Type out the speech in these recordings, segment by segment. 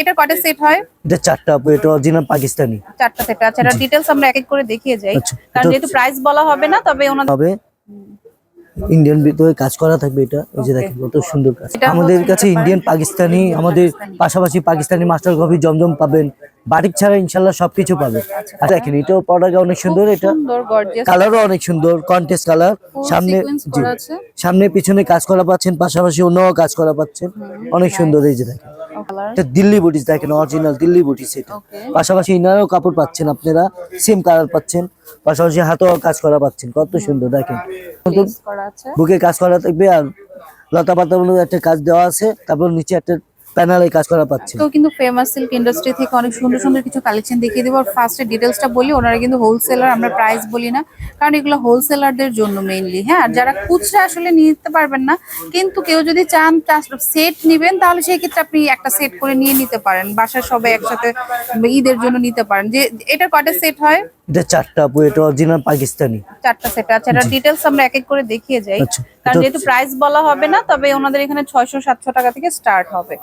এটা কয়টা সেট হয়? এটা চারটা এটা অরিজিনাল পাকিস্তানি। চারটা সেট আচ্ছা এটা ডিটেলস আমরা এক এক করে দেখিয়ে যাই। আচ্ছা, কারণ যেহেতু প্রাইস বলা হবে না তবে ওনাদের হবে। ইন্ডিয়ান ভিতরে কাজ করা থাকবে এটা। এই যে দেখেন কত সুন্দর কাজ। আমাদের কাছে ইন্ডিয়ান পাকিস্তানি আমাদের পাশাপাশি পাকিস্তানি মাস্টার কপি জমজম পাবেন। বাটিক ছাড়া ইনশাল্লাহ সবকিছু পাবে। আর দেখেন এটাও প্রোডাক্ট অনেক সুন্দর এটা কালারও অনেক সুন্দর কন্টেস্ট কালার সামনে সামনে পিছনে কাজ করা পাচ্ছেন পাশাপাশি অন্যও কাজ করা পাচ্ছেন। অনেক সুন্দর এই যে দেখেন। এটা দিল্লি বুটিস দেখেন অরিজিনাল দিল্লি বুটিস এটা। পাশাপাশি ইনারও কাপড় পাচ্ছেন আপনারা সেম কালার পাচ্ছেন। পাশাপাশি হাতেও কাজ করা পাচ্ছেন কত সুন্দর দেখেন। বুকে কাজ করা থাকবে আর লতা পাতা একটা কাজ দেওয়া আছে তারপর নিচে একটা প্যানেলে কাজ করা পাচ্ছেন তো কিন্তু ফেমাস সিল্ক ইন্ডাস্ট্রি থেকে অনেক সুন্দর সুন্দর কিছু কালেকশন দেখিয়ে দেবো। আর ফার্স্টে ডিটেলসটা বলি ওনারা কিন্তু হোলসেলার আমরা প্রাইস বলি না। কারণ এগুলো হোলসেলারদের জন্য মেইনলি হ্যাঁ? আর যারা খুচরা আসলে নিতে পারবেন না কিন্তু কেউ যদি চান সেট নিবেন তাহলে সেই ক্ষেত্রে আপনি একটা সেট করে নিয়ে নিতে পারেন। বাসার সবাই একসাথে ঈদের জন্য নিতে পারেন। যে এটা কয়টা সেট হয়? এটা চারটা এটা অরিজিনাল পাকিস্তানি। চারটা সেট আছে। এটা ডিটেলস আমরা এক এক করে দেখিয়ে যাই। আচ্ছা, কারণ যেহেতু প্রাইস বলা হবে না তবে ওনাদের এখানে ছয়শো সাতশো টাকা থেকে স্টার্ট হবে।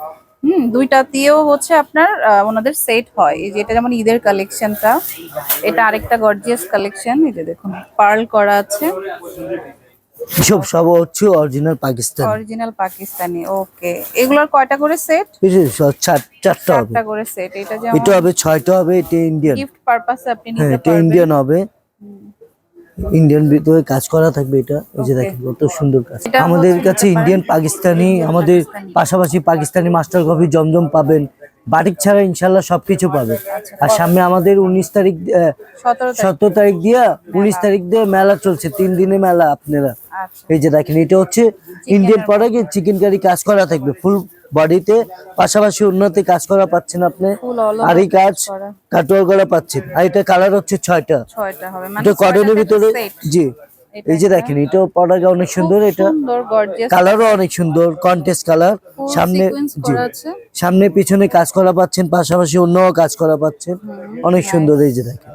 হুম দুইটা দিয়েও হচ্ছে আপনার ওনাদের সেট হয়। এই যে এটা যেমন ঈদের কালেকশনটা এটা আরেকটা গর্জিয়াস কালেকশন এই যে দেখুন পার্ল করা আছে। এসব সব হচ্ছে original Pakistani. Original Pakistani okay এগুলোর কয়টা করে সেট? সব চারটা হবে। চারটা করে সেট এটা যেমন এটা হবে ছয়টা হবে এটা ইন্ডিয়ান গিফট পারপাসে আপনি হ্যাঁ নিতে এটা পারবেন। ইন্ডিয়ান হবে। ইন্ডিয়ান ভিতরে কাজ করা থাকবে এটা। এই যে দেখেন কত সুন্দর কাজ। আমাদের কাছে ইন্ডিয়ান পাকিস্তানি আমাদের পাশাপাশি পাকিস্তানি মাস্টার কপি জমজম পাবেন। বাটিক ছাড়া ইনশাল্লাহ সবকিছু পাবেন। আর সামনে আমাদের উনিশ তারিখ সতেরো তারিখ। সতেরো তারিখ দিয়ে উনিশ তারিখ দিয়ে মেলা চলছে তিন দিনে মেলা আপনারা। আচ্ছা। এই যে দেখেন এটা হচ্ছে ইন্ডিয়ান প্রোডাক্ট চিকেন কারি কাজ করা থাকবে ফুল বডিতে পাশাপাশি উন্নতি কাজ করা পাচ্ছেন আপনি। আর এই কাজ। কাটোয়ার করা পাচ্ছেন। আর এটা কালার হচ্ছে ছয়টা। মানে এটা কটনের ভিতরে জি। এই যে দেখেন এটাও প্রোডাক্ট অনেক সুন্দর এটা কালারও অনেক সুন্দর কন্টেস্ট কালার সামনে জি। সামনে পিছনে কাজ করা পাচ্ছেন পাশাপাশি অন্যও কাজ করা পাচ্ছেন। অনেক সুন্দর এই যে দেখেন।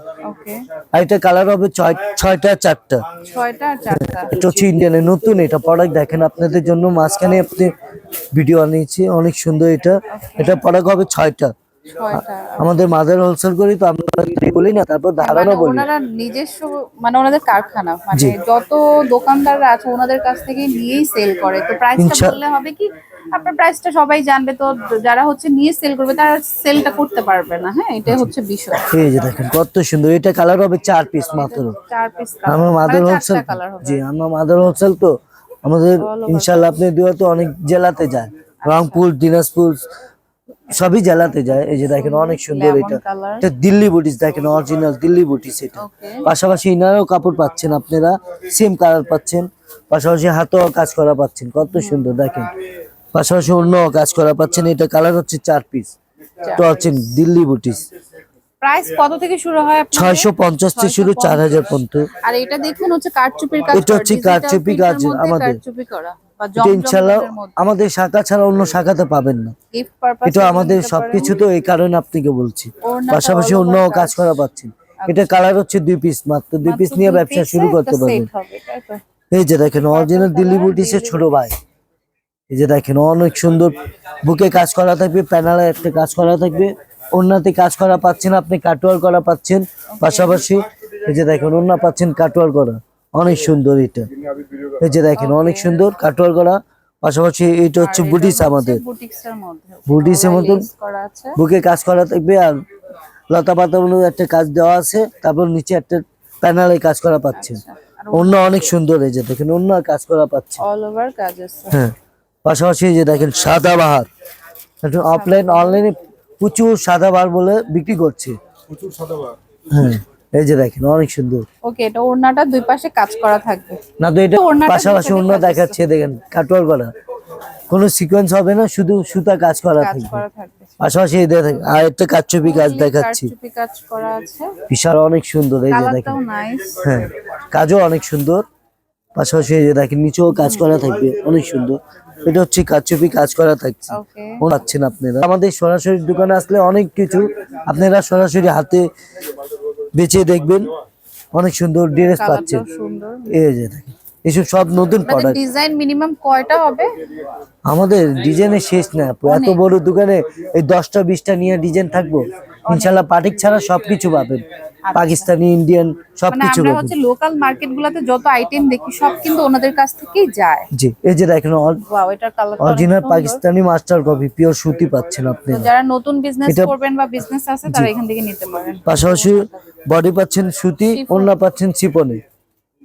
আর এটা কালার হবে ছয় ছয়টা চারটা। ছয়টা এটা হচ্ছে ইন্ডিয়ানের নতুন এটা প্রোডাক্ট দেখেন আপনাদের জন্য। মাঝখানে আপনি ভিডিও আনিয়েছি অনেক সুন্দর এটা। এটা প্রোডাক্ট হবে ছয়টা। আমাদের মাদার হোলসেল করি তো আমরা বলি না তারপর মানে ধারণা বলি। ওনারা নিজস্ব মানে ওনাদের কারখানা মানে যত দোকানদাররা আছে ওনাদের কাছ থেকে নিয়েই সেল করে। তো প্রাইসটা বললে হবে কি আপনার প্রাইসটা সবাই জানবে তো যারা হচ্ছে নিয়ে সেল করবে তারা সেলটা করতে পারবে না হ্যাঁ? এটাই হচ্ছে বিষয়। এই যে দেখেন কত সুন্দর। এটা কালার হবে চার পিস মাত্র। চার পিস আমার মাদার হোলসেল জি আমার মাদার হোলসেল তো। আমাদের ইনশাল্লাহ আপনি দুয়া তো অনেক জেলাতে যায়। রংপুর দিনাজপুর সবই জেলাতে যায়। এই যে দেখেন অনেক সুন্দর এটা। এটা দিল্লি বুটিস দেখেন অরিজিনাল দিল্লি বুটিস এটা। পাশাপাশি ইনারও কাপড় পাচ্ছেন আপনারা। সেম কালার পাচ্ছেন। পাশাপাশি হাতেও কাজ করা পাচ্ছেন। কত সুন্দর দেখেন। পাশাপাশি অন্য কাজ করা পাচ্ছেন এটা কালার হচ্ছে চার পিস হচ্ছে দিল্লি বুটিস প্রাইস কত থেকে শুরু হয় আপনাদের? ছয়শো পঞ্চাশ থেকে শুরু চার হাজার পর্যন্ত। আর এটা দেখুন হচ্ছে কারচুপির কাজ এটা হচ্ছে কারচুপি কাজ আমাদের। কারচুপি করা আমাদের শাখা ছাড়া অন্য শাখাতে পাবেন না। এটা আমাদের সবকিছু তো এই কারণে আপনাকে বলছি। পাশাপাশি অন্য কাজ করা পাচ্ছেন। এটা কালার হচ্ছে দুই পিস মাত্র দুই পিস নিয়ে ব্যবসা শুরু করতে পারবেন। এই যে দেখেন অরিজিনাল দিল্লি বুটিসের ছোট ভাই। এই যে দেখেন অনেক সুন্দর বুকে কাজ করা থাকবে প্যানেলে একটা কাজ করা থাকবে। অন্যতে কাজ করা পাচ্ছেন আপনি কাটওয়ার করা পাচ্ছেন। পাশাপাশি এই যে দেখেন অন্য পাচ্ছেন কাটওয়ার করা। অনেক সুন্দর এটা। এই যে দেখেন অনেক সুন্দর কাটওয়ার করা। পাশাপাশি এটা হচ্ছে বুটিস আমাদের। বুটিক্সের মতন বুকে কাজ করা থাকবে আর লতা পাতা একটা কাজ দেওয়া আছে। তারপর নিচে একটা প্যানেলে কাজ করা পাচ্ছেন। অন্য অনেক সুন্দর এই যে দেখেন অন্য কাজ করা পাচ্ছে অল ওভার কাজ আছে হ্যাঁ পাশাপাশি যে দেখেন সাদা বাহার। অফলাইন অনলাইনে প্রচুর সাদা বাহার বলে বিক্রি করছে। হ্যাঁ এই যে দেখেন অনেক সুন্দর। ওকে এটা ওড়নাটা দুই পাশে কাজ করা থাকবে। না তো এটা পাশাপাশি অন্য দেখাচ্ছে। দেখেন কাটোয়ার করা। কোনো সিকোয়েন্স হবে না শুধু সুতা কাজ করা থাকবে। পাশাপাশি এই দেখেন আর একটা কাচ্চপি কাজ দেখাচ্ছি। কাজ করা আছে। বিশাল অনেক সুন্দর এই যে দেখেন। হ্যাঁ কাজও অনেক সুন্দর। পাশাপাশি এই যে দেখেন নিচেও কাজ করা থাকবে অনেক সুন্দর। এটা হচ্ছে কাচুপি কাজ করা থাকছে। পাচ্ছেন আপনারা। আমাদের সরাসরি দোকানে আসলে অনেক কিছু আপনারা সরাসরি হাতে বেচে দেখবেন। অনেক সুন্দর ড্রেস পাচ্ছেন। এই যে দেখেন। এসব সব নতুন প্রোডাক্ট ডিজাইন মিনিমাম কয়টা হবে? আমাদের ডিজাইনের শেষ না। এত বড় দোকানে এই দশটা বিশটা নিয়ে ডিজাইন থাকব। ইনশাল্লাহ পাটিক ছাড়া সবকিছু পাবেন। পাকিস্তানি ইন্ডিয়ান মানে সবকিছু আমরা হচ্ছে লোকাল মার্কেট গুলাতে যত আইটেম দেখি সব কিন্তু ওনাদের কাছ থেকেই যায়। জি এই যে দেখেন ওয়াও এটার colour original Pakistani master copy pure সুতি পাচ্ছেন আপনি। যারা নতুন বিজনেস করবেন বা বিজনেস আছে তারা এখান থেকে নিতে পারেন। পাশাপাশি বডি পাচ্ছেন সুতি। ওড়না পাচ্ছেন চিপনে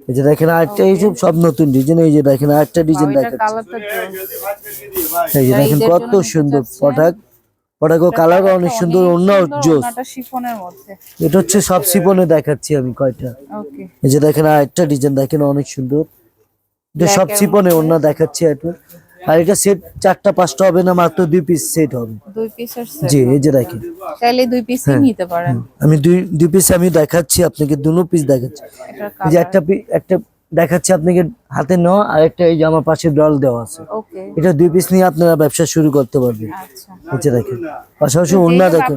এই যে দেখেন আটটা এইসব সব নতুন ডিজাইন এই যে দেখেন আটটা ডিজাইন দেখাচ্ছে। এই যে দেখেন কত সুন্দর। পটাক। পটাকও কালার অনেক সুন্দর অন্য জোস। এটা হচ্ছে সব শিপনে দেখাচ্ছি আমি কয়টা। এই যে দেখেন আরেকটা ডিজাইন দেখেন অনেক সুন্দর। এটা সব শিপনে অন্য দেখাচ্ছি একটু আর এটা সেট চারটা পাঁচটা হবে না মাত্র দুই পিস সেট হবে। দুই পিস জি এই যে দেখেন। তাহলে দুই পিসই হ্যাঁ। নিতে পারেন। আমি দুই দুই পিস আমি দেখাচ্ছি আপনাকে দুটো পিস দেখাচ্ছি। এই যে একটা একটা দেখাচ্ছি আপনাকে হাতে নেওয়া আর একটা এই যে আমার পাশে ডল দেওয়া আছে। এটা দুই পিস নিয়ে আপনারা ব্যবসা শুরু করতে পারবেন। আচ্ছা। যে দেখেন। পাশাপাশি অন্য দেখেন।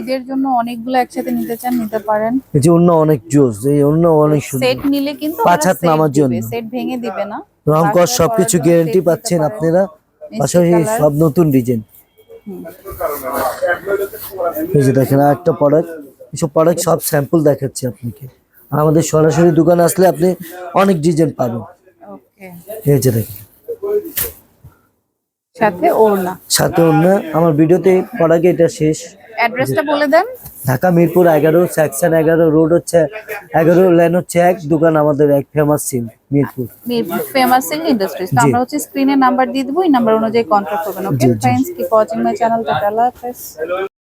ঈদের জন্য অনেকগুলো একসাথে নিতে চান নিতে পারেন। এই যে অন্য অনেক জোস এই অন্য অনেক সুন্দর। সেট নিলে কিন্তু পাঁচ হাত নামার জন্য। সেট ভেঙে দিবে না। রং কস বাসায় সবকিছু গ্যারেন্টি পাচ্ছেন আপনারা। পাশাপাশি সব নতুন ডিজাইন এই যে দেখেন একটা প্রোডাক্ট এইসব প্রোডাক্ট সব স্যাম্পল দেখাচ্ছি আপনাকে। আমাদের সরাসরি দোকানে আসলে আপনি অনেক ডিজাইন পাবেন। এই যে দেখেন। সাথে ওড়না। সাথে আমার ভিডিওতে প্রোডাক্ট এটা শেষ। অ্যাড্রেসটা বলে দেন। ঢাকা মিরপুর এগারো সেকশন এগারো রোড হচ্ছে এগারো লেন হচ্ছে এক দোকান আমাদের এক ফেমাস সিম মিরপুর। Famous industries. তো আমরা হচ্ছে স্ক্রিনে নাম্বার দিয়ে দেবো এই নাম্বার অনুযায়ী কন্ট্যাক্ট করবেন। ওকে জি, জি। Friends keep watching my channel tata আল্লাহ হাফেজ